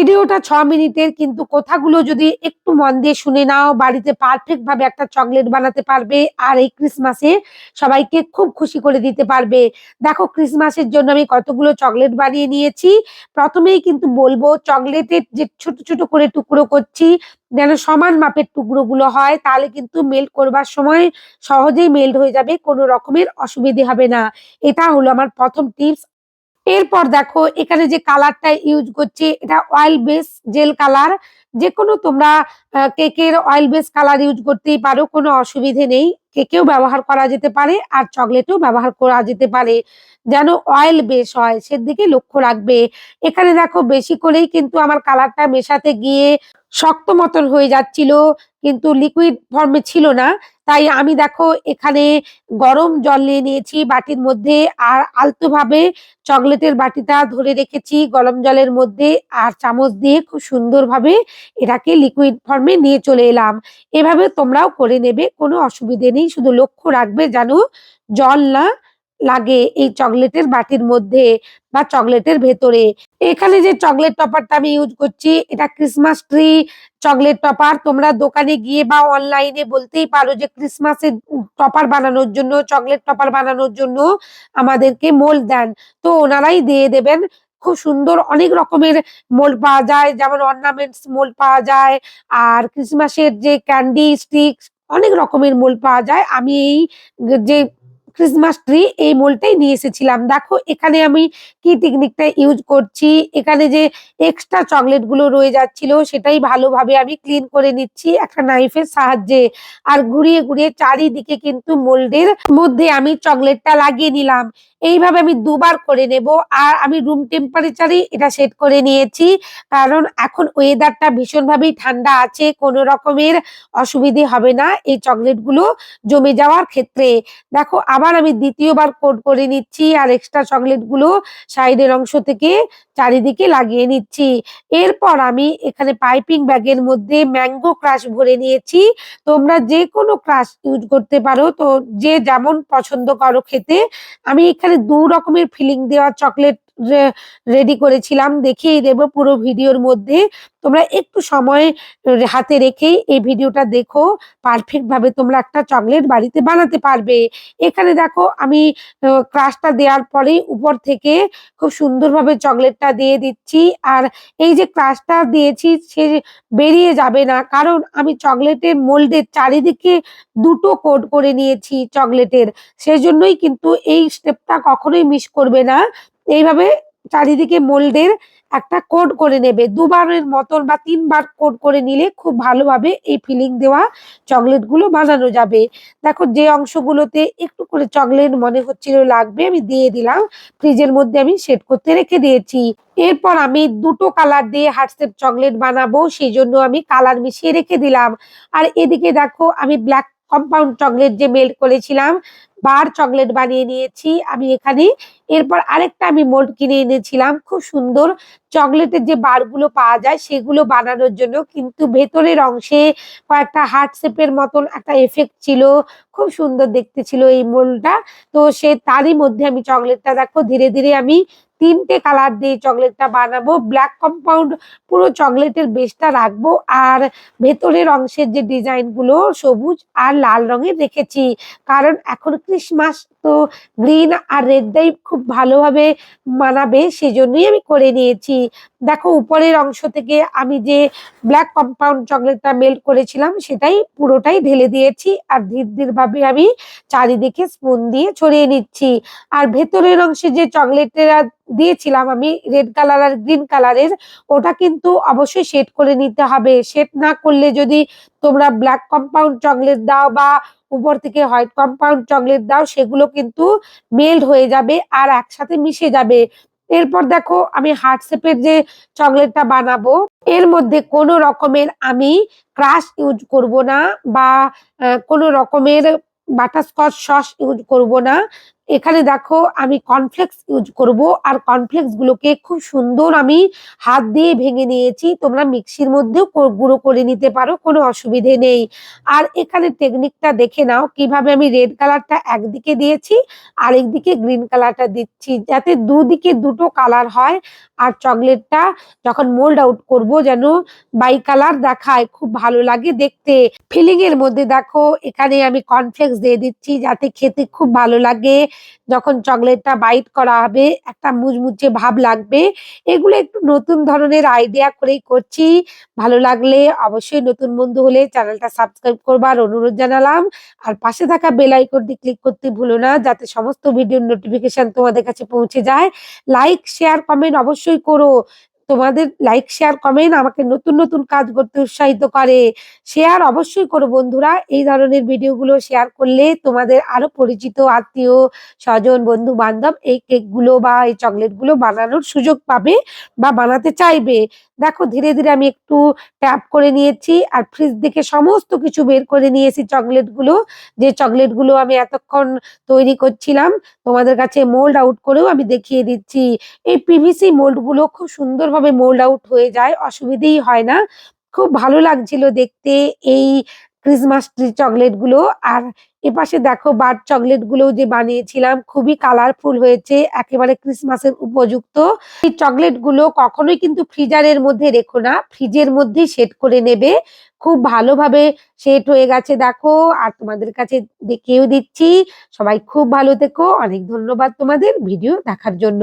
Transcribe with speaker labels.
Speaker 1: ভিডিওটা ছ মিনিটের, কিন্তু কথাগুলো যদি একটু মন দিয়ে শুনে নাও, বাড়িতে পারফেক্ট ভাবে একটা চকলেট বানাতে পারবে আর এই ক্রিসমাসে সবাইকে খুব খুশি করে দিতে পারবে। দেখো ক্রিসমাসের জন্য আমি কতগুলো চকলেট বানিয়ে নিয়েছি। প্রথমেই কিন্তু বলব চকলেটের যে ছোট ছোট করে টুকরো করছি, যেন সমান মাপের টুকরোগুলো হয়, তাহলে কিন্তু মেল্ট করবার সময় সহজেই মেল্ট হয়ে যাবে, কোনো রকমের অসুবিধে হবে না। এটা হলো আমার প্রথম টিপস এরপর দেখো, এখানে যে কালারটা ইউজ করছি, এটা অয়েল বেস জেল কালার যে কোনো তোমরা কেকের অয়েল বেস কালার ইউজ করতেই পারো, কোনো অসুবিধে নেই। কেকেও ব্যবহার করা যেতে পারে, আর চকলেটও ব্যবহার করা যেতে পারে। যেন অয়েল বেস হয়, সেদিকে লক্ষ্য রাখবে। এখানে দেখো, বেশি করেই কিন্তু আমার কালারটা মেশাতে গিয়ে শক্ত মতন হয়ে যাচ্ছিল, কিন্তু লিকুইড ফর্মে ছিল না। তাই আমি দেখো এখানে গরম জল নিয়ে নিয়েছি বাটির মধ্যে, আর আলতো ভাবে চকলেটের বাটিটা ধরে রেখেছি গরম জলের মধ্যে, আর চামচ দিয়ে খুব সুন্দরভাবে এটাকে লিকুইড ফর্মে নিয়ে চলে এলাম। এভাবে তোমরাও করে নেবে, কোনো অসুবিধে নেই। শুধু লক্ষ্য রাখবে যেন জল না লাগে এই চকলেটের বাটির মধ্যে বা চকলেটের ভেতরে। এখানে যে চকলেট টপারটা আমি ইউজ করছি, এটা ক্রিসমাস ট্রি চকলেট টপার। তোমরা দোকানে গিয়ে বা অনলাইনে বলতেই পারো যে ক্রিসমাসের টপার বানানোর জন্য, চকলেট টপার বানানোর জন্য আমাদেরকে মোল্ড দেন। তো ওনারাই দিয়ে দেবেন। খুব সুন্দর অনেক রকমের মোল্ড পাওয়া যায়, যেমন অর্নামেন্টস মোল্ড পাওয়া যায়, আর ক্রিসমাসের যে ক্যান্ডি স্টিক অনেক রকমের মোল পাওয়া যায়। আমি এই যে ক্রিসমাস ট্রি এই মোলটাই নিয়ে এসেছিলাম। দেখো, এখানে আমি কি টেকনিকটা ইউজ করছি? এখানে যে এক্সট্রা চকলেটগুলো রয়ে যাচ্ছিল, সেটাই ভালোভাবে আমি ক্লিন করে নিচ্ছি একটা নাইফের সাহায্যে। আর ঘুরিয়ে ঘুরিয়ে চারিদিকে কিন্তু মোল্ডের মধ্যে আমি চকলেটটা লাগিয়ে নিলাম। এইভাবে আমি দুবার করে নেব আর আমি রুম টেম্পারেচারে এটা সেট করে নিয়েছি। কারণ এখন ওয়েদারটা ভীষণভাবেই ঠান্ডা আছে, কোনো রকমের অসুবিধে হবে না এই চকলেটগুলো জমে যাওয়ার ক্ষেত্রে। দেখো আবার আমি দ্বিতীয়বার কোট করে নিচ্ছি আর এক্সট্রা চকলেটগুলো সাইডের অংশ থেকে চারিদিকে লাগিয়ে নিচ্ছি। এরপর আমি এখানে পাইপিং ব্যাগের মধ্যে ম্যাঙ্গো ক্রাশ ভরে নিয়েছি। তোমরা যে কোনো ক্রাশ ইউজ করতে পারো। তো যে যেমন পছন্দ করো খেতে। আমি এখানে দু রকমের ফিলিং দেওয়া চকলেট রেডি করেছিলাম দেখিয়ে দেবো পুরো ভিডিওর মধ্যে। তোমরা একটু সময় হাতে রেখেই এই ভিডিওটা দেখো পারফেক্ট ভাবে তোমরা একটা চকলেট বাড়িতে বানাতে পারবে। এখানে দেখো আমি ক্রাশটা দেওয়ার পরেই উপর থেকে খুব সুন্দরভাবে চকলেটটা দিয়ে দিচ্ছি। আর এই যে ক্রাশটা দিয়েছি, সে বেরিয়ে যাবে না। কারণ আমি চকলেটের মোল্ডের চারিদিকে দুটো কোট করে নিয়েছি চকলেটের সেজন্যই কিন্তু এই স্টেপটা কখনোই মিস করবে না। এইভাবে চারিদিকে মোল্ডের একটা কোড করে নেবে। দুবারের মতন বা তিনবার কোড করে নিলে খুব ভালোভাবে এই ফিলিং দেওয়া চকলেটগুলো বানানো যাবে। দেখো যে অংশগুলোতে একটু করে চকলেট মনে হচ্ছিল লাগবে, আমি দিয়ে দিলাম। ফ্রিজের মধ্যে আমি সেট করতে রেখে দিয়েছি। এরপর আমি দুটো কালার দিয়ে হার্টসেপ চকলেট বানাবো, সেই জন্য আমি কালার মিশিয়ে রেখে দিলাম। আর এদিকে দেখো আমি ব্ল্যাক কম্পাউন্ড চকলেট যে মেল্ট করেছিলাম বার চকলেট বানিয়ে নিয়েছি আমি এখানে। এরপর আরেকটা আমি মোল্ড কিনে এনেছিলাম, খুব সুন্দর। চকলেটের যে বারগুলো পাওয়া যায়, সেগুলো বানানোর জন্য কিন্তু ভেতরের অংশে কয়েকটা হার্ট শেপের মতন একটা এফেক্ট ছিল। খুব সুন্দর দেখতে ছিল এই মোলটা তো সে তারই মধ্যে আমি চকলেটটা দেখো, ধীরে ধীরে আমি তিনটে কালার দিয়ে চকলেটটা বানাবো ব্ল্যাক কম্পাউন্ড পুরো চকলেটের বেসটা রাখব আর ভেতরের অংশের যে ডিজাইনগুলো সবুজ আর লাল রঙের রেখেছি। কারণ এখন ক্রিসমাস তো গ্রিন আর রেডটাই খুব ভালোভাবে মানাবে, সেজন্যই আমি করে নিয়েছি। দেখো, উপরের অংশ থেকে আমি যে ব্ল্যাক কম্পাউন্ড চকলেটটা মেল্ট করেছিলাম, সেটাই পুরোটাই ঢেলে দিয়েছি আর ধীর ধীর ভাবে আমি চারিদিকে স্পুন দিয়ে ছড়িয়ে নিচ্ছি। আর ভেতরের অংশে যে চকলেটের দিয়েছিলাম আমি রেড কালার আর গ্রিন কালারের ওটা কিন্তু অবশ্যই শেড করে নিতে হবে। শেড না করলে যদি তোমরা ব্ল্যাক কম্পাউন্ড চকলেট দাও বা উপর থেকে হোয়াইট কম্পাউন্ড চকলেট দাও, সেগুলো কিন্তু মেল্ট হয়ে যাবে আর একসাথে মিশে যাবে। এরপর দেখো, আমি হার্ট শেপের যে চকলেটটা বানাবো, এর মধ্যে কোনো রকমের আমি ক্রাশ ইউজ করব না বা কোনো রকমের বাটারস্কচ সস ইউজ করব না। এখানে দেখো আমি কর্নফ্লেক্স ইউজ করব, আর কর্নফ্লেক্স গুলোকে খুব সুন্দর আমি হাত দিয়ে ভেঙে নিয়েছি, তোমরা মিক্সির মধ্যেও গুঁড়ো করে নিতে পারো, কোনো অসুবিধে নেই। আর এখানে টেকনিকটা দেখে নাও, কীভাবে আমি রেড কালারটা একদিকে দিয়েছি আর একদিকে গ্রিন কালারটা দিচ্ছি, যাতে দুদিকে দুটো কালার হয়, আর চকলেটটা যখন মোল্ড আউট করব যেন বাই কালার দেখায়, খুব ভালো লাগে দেখতে। ফিলিং এর মধ্যে দেখো, এখানে আমি কর্নফ্লেক্স দিয়ে দিচ্ছি, যাতে খেতে খুব ভালো লাগে। যখন চকলেটটা বাইট করা হবে, একটা মুচমুচে ভাব লাগবে। এগুলো একটু নতুন ধরনের আইডিয়া করেই করছি। ভালো লাগলে অবশ্যই নতুন বন্ধু হলে চ্যানেলটা সাবস্ক্রাইব করবার অনুরোধ জানালাম। আর পাশে থাকা বেল আইকনটি ক্লিক করতে ভুলো না, যাতে সমস্ত ভিডিওর নোটিফিকেশন তোমাদের কাছে পৌঁছে যায়। লাইক শেয়ার কমেন্ট অবশ্যই করো। তোমাদের লাইক শেয়ার কমেন্ট আমাকে নতুন নতুন কাজ করতে উৎসাহিত করে। শেয়ার অবশ্যই করো বন্ধুরা। এই ধরনের ভিডিওগুলো শেয়ার করলে তোমাদের আরও পরিচিত, আত্মীয়, স্বজন, বন্ধু বান্ধব এই কেকগুলো বা এই চকলেটগুলো বানানোর সুযোগ পাবে বা বানাতে চাইবে। দেখো, ধীরে ধীরে আমি একটু ট্যাপ করে নিয়েছি আর ফ্রিজ থেকে সমস্ত কিছু বের করে নিয়েছি চকলেটগুলো যে চকলেটগুলো আমি এতক্ষণ তৈরি করছিলাম, তোমাদের কাছে মোল্ড আউট করেও আমি দেখিয়ে দিচ্ছি। এই পিভিসি মোল্ডগুলো খুব সুন্দরভাবে মোল্ড আউট হয়ে যায়, অসুবিধেই হয় না। খুব ভালো লাগছিল দেখতে এই ক্রিসমাস ট্রি চকলেটগুলো। আর এপাশে দেখো বার চকলেটগুলো যে বানিয়েছিলাম, খুবই কালারফুল হয়েছে, একেবারে ক্রিসমাসের উপযুক্ত। এই চকলেটগুলো কখনোই কিন্তু ফ্রিজারের মধ্যে রেখো না ফ্রিজের মধ্যেই সেট করে নেবে। খুব ভালোভাবে সেট হয়ে গেছে দেখো। আর তোমাদের কাছে দেখিয়েও দিচ্ছি। সবাই খুব ভালো থেকো। অনেক ধন্যবাদ তোমাদের ভিডিও দেখার জন্য।